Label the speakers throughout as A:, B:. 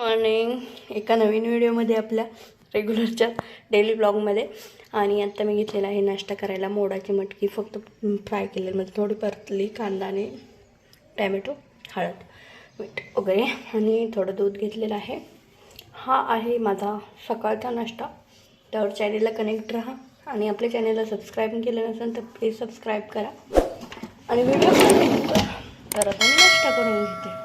A: Morning एका नवीन व्हिडिओमध्ये आपल्या रेग्युलरच्या डेली ब्लॉगमध्ये आणि आत्ता मी घेतलेला आहे नाश्ता करायला मोडाची मटकी. फक्त फ्राय केलेली. म्हणजे थोडी परतली कांदा आणि टॅमॅटो हळद मीठ वगैरे. आणि थोडं दूध घेतलेलं आहे. हा आहे माझा सकाळचा नाश्ता. त्यावर चॅनेलला कनेक्ट राहा. आणि आपल्या चॅनेलला सबस्क्राईब केलं नसेल तर प्लीज सबस्क्राईब करा. आणि व्हिडिओ तर आता मी नाश्ता करून घेते.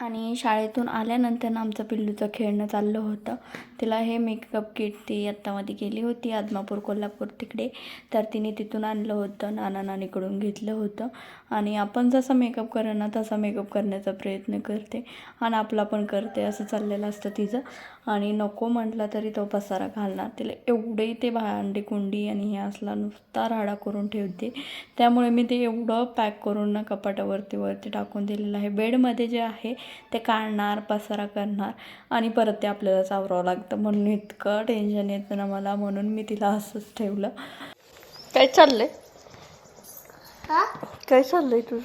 A: आणि शाळेतून आल्यानंतर आमचं पिल्लूचं खेळणं चाललं होतं. तिला हे मेकअप किट ती आत्तामध्ये गेली होती आदमापूर कोल्हापूर तिकडे. तर तिने तिथून आणलं होतं नाना नानीकडून घेतलं होतं. आणि आपण जसा मेकअप करा ना तसा मेकअप करण्याचा प्रयत्न करते. आणि आपला पण करते असं चाललेलं असतं तिचं. आणि नको म्हटलं तरी तो पसारा घालणार तिला. एवढे ते भांडी कुंडी आणि हे असला नुसता राडा करून ठेवते. त्यामुळे मी ते एवढं पॅक करून ना कपाटावरती वरती टाकून दिलेलं आहे. बेडमध्ये जे आहे ते काढणार पसारा करणार आणि परत ते आपल्याला चावरावं लागतं म्हणून इतकं टेन्शन येतं ना मला म्हणून मी तिला असंच ठेवलं. काय चाललंय?
B: हा?
A: काय चाललंय तुझं?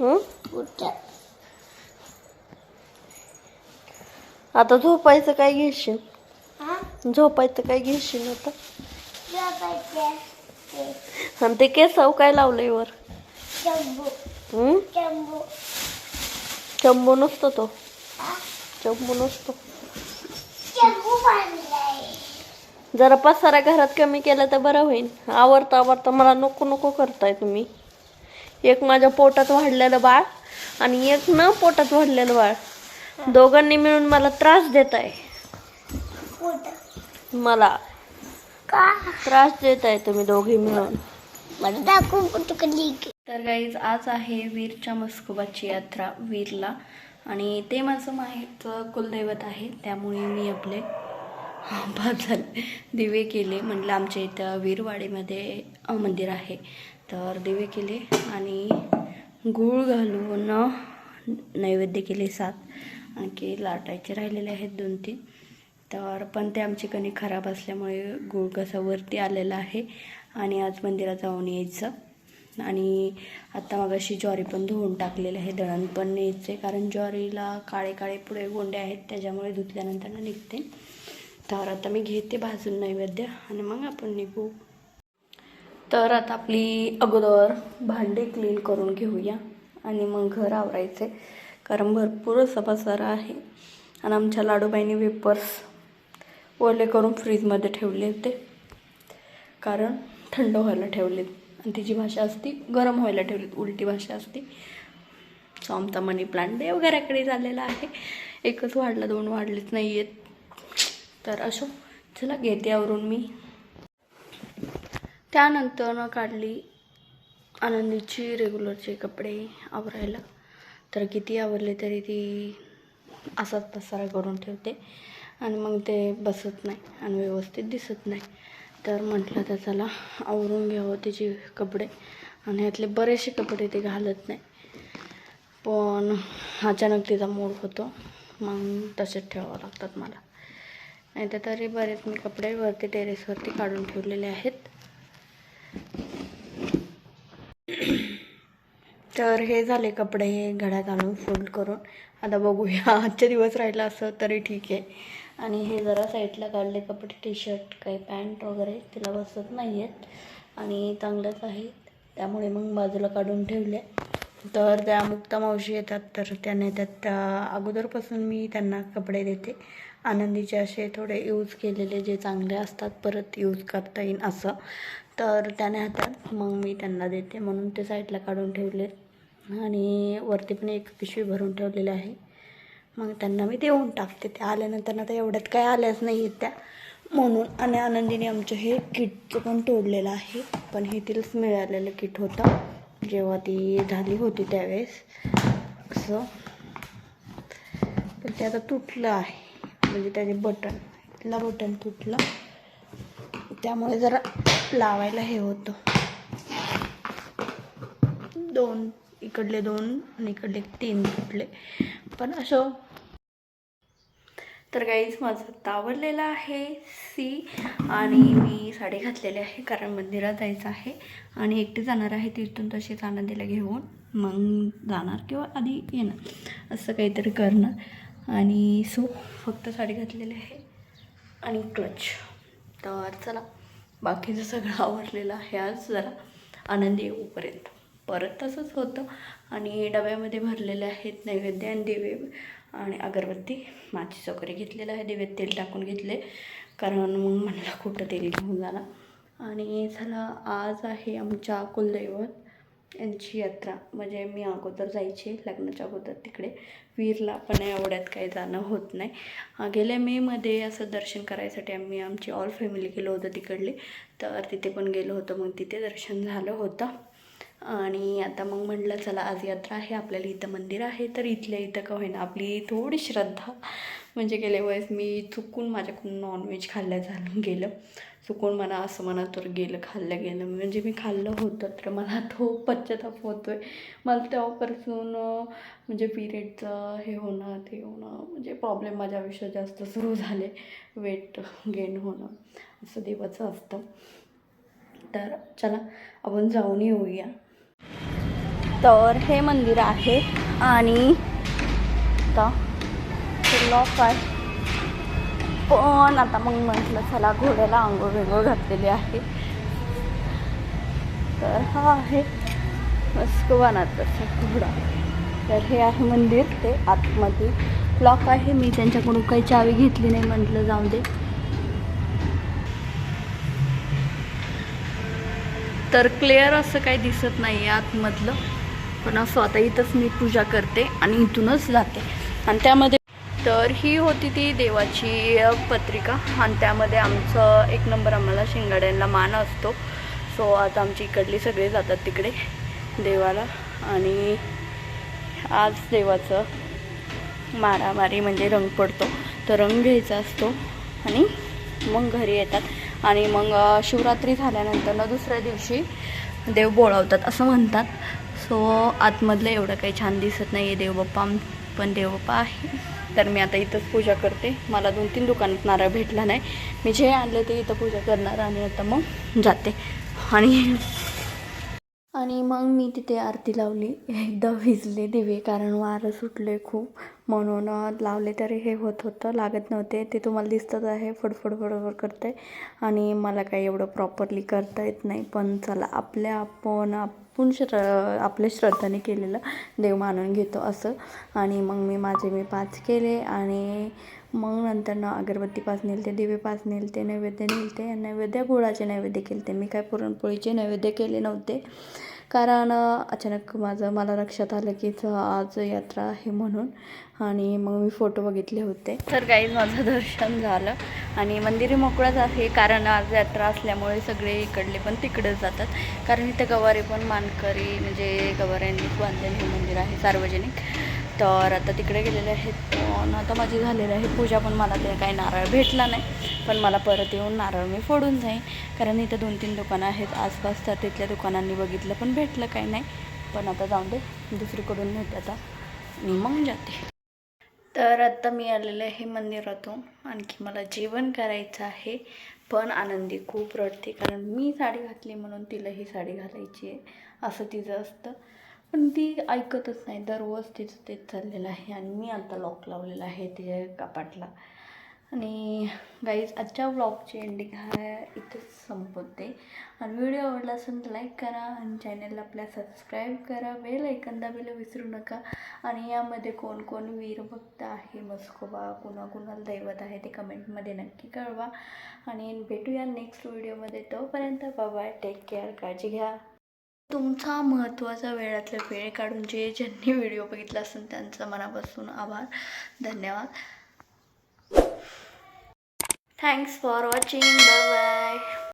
A: हं? आता झोपायचं काय घेशील?
B: हा?
A: झोपायचं काय घेशील आता?
B: झोपायचे ते
A: आणि ते केसाव काय लावलंय वर?
B: चंबू.
A: हं?
B: चंबू.
A: चंबू नसतो तो.
B: हा
A: चंबू नसतो जरा पसारा घरात कमी केला तर बरं होईल. आवडता आवडता मला नको नको करताय तुम्ही. एक माझ्या पोटात वाढलेलं बाळ आणि एक न पोटात वाढलेलं बाळ. दोघांनी मिळून मला त्रास देत आहे मला.
B: का?
A: त्रास देत आहे तुम्ही दोघी मिळून. तर गाईज आज आहे वीरच्या मस्कोबाची यात्रा वीरला. आणि ते माझं माहेरचं कुलदैवत आहे त्यामुळे मी आपले बाजार दिवे केले. म्हटलं आमच्या इथं वीरवाडीमध्ये मंदिर आहे. तर दिवे केले आणि गूळ घालून नैवेद्य केले सात. आणखी लाटायचे राहिलेले आहेत दोन तीन. तर पण ते आमची कणी खराब असल्यामुळे गूळ कसा वरती आलेला आहे आणि आज मंदिरात जाऊन यायचं. आणि आत्ता मागाशी ज्वारी पण धुवून टाकलेलं आहे दळण पण न्यायचे कारण ज्वारीला काळे काळे पुढे गोंडे आहेत त्याच्यामुळे धुतल्यानंतर ना निघते. तर आता मी घेते भाजून नैवेद्य आणि मग आपण निघू. तर आता आपली अगोदर भांडे क्लीन करून घेऊया आणि मग घर आवरायचे कारण भरपूर असा पसारा आहे आणि आमच्या लाडूबाईने वेपर्स ओले करून फ्रीजमध्ये ठेवले होते. कारण थंड व्हायला ठेवले आणि तिची भाषा असती गरम व्हायला ठेवली उलटी भाषा असती. सो आमचा मनी प्लांट देवघराकडे झालेला आहे. एकच वाढला दोन वाढलेच नाही आहेत तर असो चला घेते आवरून मी. त्यानंतर काढली आनंदीची रेग्युलरचे कपडे आवरायला. तर किती आवरले तरी ती असाच पसारा करून ठेवते. आणि मग ते बसत नाही आणि व्यवस्थित दिसत नाही. तर म्हटलं तर चला आवरून घ्यावं तिचे कपडे. आणि यातले बरेचसे कपडे ते घालत नाही. पण अचानक तिचा मूड होतो. मग तसेच ठेवावं लागतात मला. नाही तर तरी बरेच मी कपडे वरती टेरेसवरती काढून ठेवलेले आहेत. तर हे झाले कपडे घड्यात आणून फोल्ड करून. आता बघूया आजचे दिवस राहिला असं तरी ठीक आहे. आणि हे जरा साईडला काढले कपडे टी शर्ट काही पॅन्ट वगैरे तिला बसत नाही आहेत आणि चांगलंच आहे. त्यामुळे मग बाजूला काढून ठेवले. तर त्या मुक्ता मावशी येतात तर त्या नेतात त्या अगोदरपासून मी त्यांना कपडे देते. आनंदीचे असे थोडे यूज केलेले जे चांगले असतात परत यूज करता येईल असं. तर त्याने हातात मग मी त्यांना देते म्हणून ते साईडला काढून ठेवले. आणि वरती पण एक पिशवी भरून ठेवलेली आहे. मग त्यांना मी देऊन टाकते. त्या आल्यानंतर आता एवढ्यात काय आल्याच नाही आहेत त्या. म्हणून आणि आनंदीने आमचं हे किटचं पण तोडलेलं आहे. पण हे तिलाच मिळालेलं किट होतं. जेव्हा ती झाली होती त्यावेळेस. असं. पण ते आता तुटलं आहे. म्हणजे त्याचे बटन इथलं बटन तुटलं. त्यामुळे जरा लावायला हे होतं. दोन इकडले दोन आणि इकडले तीन तुटले. पण असं तर गाईज माझं तावरलेलं आहे सी आणि मी साडी घातलेली आहे कारण मंदिरात जायचं आहे. आणि एकटी जाणार आहे तिथून तशीच आनंदीला घेऊन मग जाणार किंवा आधी येणार असं काहीतरी करणार. आणि सो फक्त साडी घातलेली आहे आणि क्लच तर चला बाकीचं सगळं आवरलेलं आहे आज जरा आनंदी येऊपर्यंत परत तसंच होतं आणि डब्यामध्ये भरलेले आहेत नैवेद्य आणि दिवे. आणि अगरबत्ती. माझी चोकरी घेतलेलं आहे. दिव्यात तेल टाकून घेतले. कारण मग म्हणलं कुठं तेल घेऊन जाणार? आणि झाला आज आहे आमच्या कुलदैवत यांची यात्रा. म्हणजे मी अगोदर जायची लग्नाच्या अगोदर तिकडे. वीरला पण एवढ्यात काही जाणं होत नाही. गेल्या मेमध्ये असं दर्शन करायसाठी आम्ही आमची ऑल फॅमिली गेलो होतो तिकडली. तर तिथे पण गेलो होतो. मग तिथे दर्शन झालं होतं. आणि आता मग म्हटलं चला आज यात्रा आहे आपल्याला इथं मंदिर आहे तर इथल्या इथं का होईना आपली थोडी श्रद्धा. म्हणजे गेल्या वेळेस मी चुकून माझ्याकडून नॉनव्हेज खाल्लं झालं गेलं. चुकून मला असं म्हणा तर गेलं खाल्लं गेलं. म्हणजे मी खाल्लं होतं तर मला तो पश्चाताप होतो आहे मला तेव्हापासून म्हणजे पिरियडचं हे होणं ते होणं म्हणजे प्रॉब्लेम माझ्या आयुष्यात जास्त सुरू झाले. वेट गेन होणं असं देवाचं असतं. तर चला आपण जाऊन येऊया. तर हे मंदिर आहे आणि आता लॉक आहे. पण आता मग म्हटलं चला घोड्याला आंघोळ वेगळं घातलेली आहे. तर हा आहे मस्कवानाचा घोडा. तर हे आहे मंदिर ते आतमध्ये लॉक आहे. मी त्यांच्याकडून काही चावी घेतली नाही म्हटलं जाऊ दे. तर क्लिअर असं काही दिसत नाही आहे आतमधलं. पण असं आता इथंच मी पूजा करते आणि इथूनच जाते. आणि त्यामध्ये तर ही होती ती देवाची पत्रिका. आणि त्यामध्ये आमचं एक नंबर आम्हाला शिंगाड्यांना मान असतो. सो आज आमची इकडली सगळे जातात तिकडे देवाला. आणि आज देवाचं मारामारी म्हणजे रंग पडतो. तर रंग घ्यायचा असतो आणि मग घरी येतात. आणि मग शिवरात्री झाल्यानंतर ना दुसऱ्या दिवशी देव बोळावतात असं म्हणतात. सो आतमधलं एवढं काही छान दिसत नाही आहे देवबाप्पा पण देवबाप्पा आहे. तर मी आता इथंच पूजा करते. मला दोन तीन दुकानात नारळ भेटला नाही. मी जे आणले ते इथं पूजा करणार आणि आता मग जाते. आणि आणि मग मी तिथे आरती लावली. एकदा भिजले दिवे कारण वारं सुटले खूप. म्हणून लावले तरी हे होत होतं लागत नव्हते. ते तुम्हाला दिसतच आहे फडफड फडफड करते आणि मला काही एवढं प्रॉपरली करता येत नाही. पण चला आपल्या आपण आपण श्र आपल्या श्रद्धाने केलेलं देव मानून घेतो असं. आणि मग मी माझे मी पाच केले. आणि मग नंतर ना अगरबत्ती पाच नेलते दिवे पाच नेलते नैवेद्य नेलते. नैवेद्य गुळाचे नैवेद्य केलते. मी काय पुरणपोळीचे नैवेद्य केले नव्हते. कारण अचानक माझं मला लक्षात आलं की आज यात्रा आहे म्हणून. आणि मग मी फोटो बघितले होते. तर काही माझं दर्शन झालं. आणि मंदिरही मोकळंच आहे कारण आज यात्रा असल्यामुळे सगळे इकडले पण तिकडेच जातात. कारण इथं गवारे पण मानकरी म्हणजे गवाऱ्यांनीच बांधलेले हे मंदिर आहे सार्वजनिक. तर आता तिकडे गेलेले आहेत. पण आता माझी झालेली आहे पूजा पण मला ते काही नारळ भेटला नाही. पण मला परत येऊन नारळ मी फोडून जाईन. कारण इथं दोन तीन दुकानं आहेत. आसपास तर तिथल्या दुकानांनी बघितलं पण भेटलं काही नाही. पण आता जाऊन दे. दुसरीकडून नेते आता. मी मग जाते. तर आत्ता मी आलेले आहे मंदिरातून. आणखी मला जेवण करायचं आहे. पण आनंदी खूप रडते. कारण मी साडी घातली म्हणून तिला ही साडी घालायची आहे. असं तिचं असतं. पण ती ऐकतच नाही. दररोज तिचं तेच चाललेलं आहे आणि मी आता लॉक लावलेला आहे तिच्या कपाटला. आणि गाईज आजच्या व्लॉगची एंडिंग हा इथेच संपवते. आणि व्हिडिओ आवडला असेल तर लाईक करा आणि चॅनलला आपल्या सबस्क्राईब करा. बेल ऐकन दाबायला विसरू नका. आणि यामध्ये कोण कोण वीरभक्त आहे मस्कोबा कुणा कुणाला दैवत आहे ते कमेंटमध्ये नक्की कळवा. आणि भेटूया नेक्स्ट व्हिडिओमध्ये तोपर्यंत बाबा टेक केअर काळजी घ्या. तुमचा महत्त्वाचा वेळातला वेळ काढून जे ज्यांनी व्हिडिओ बघितला असेल त्यांचा मनापासून आभार. धन्यवाद. Thanks for watching bye bye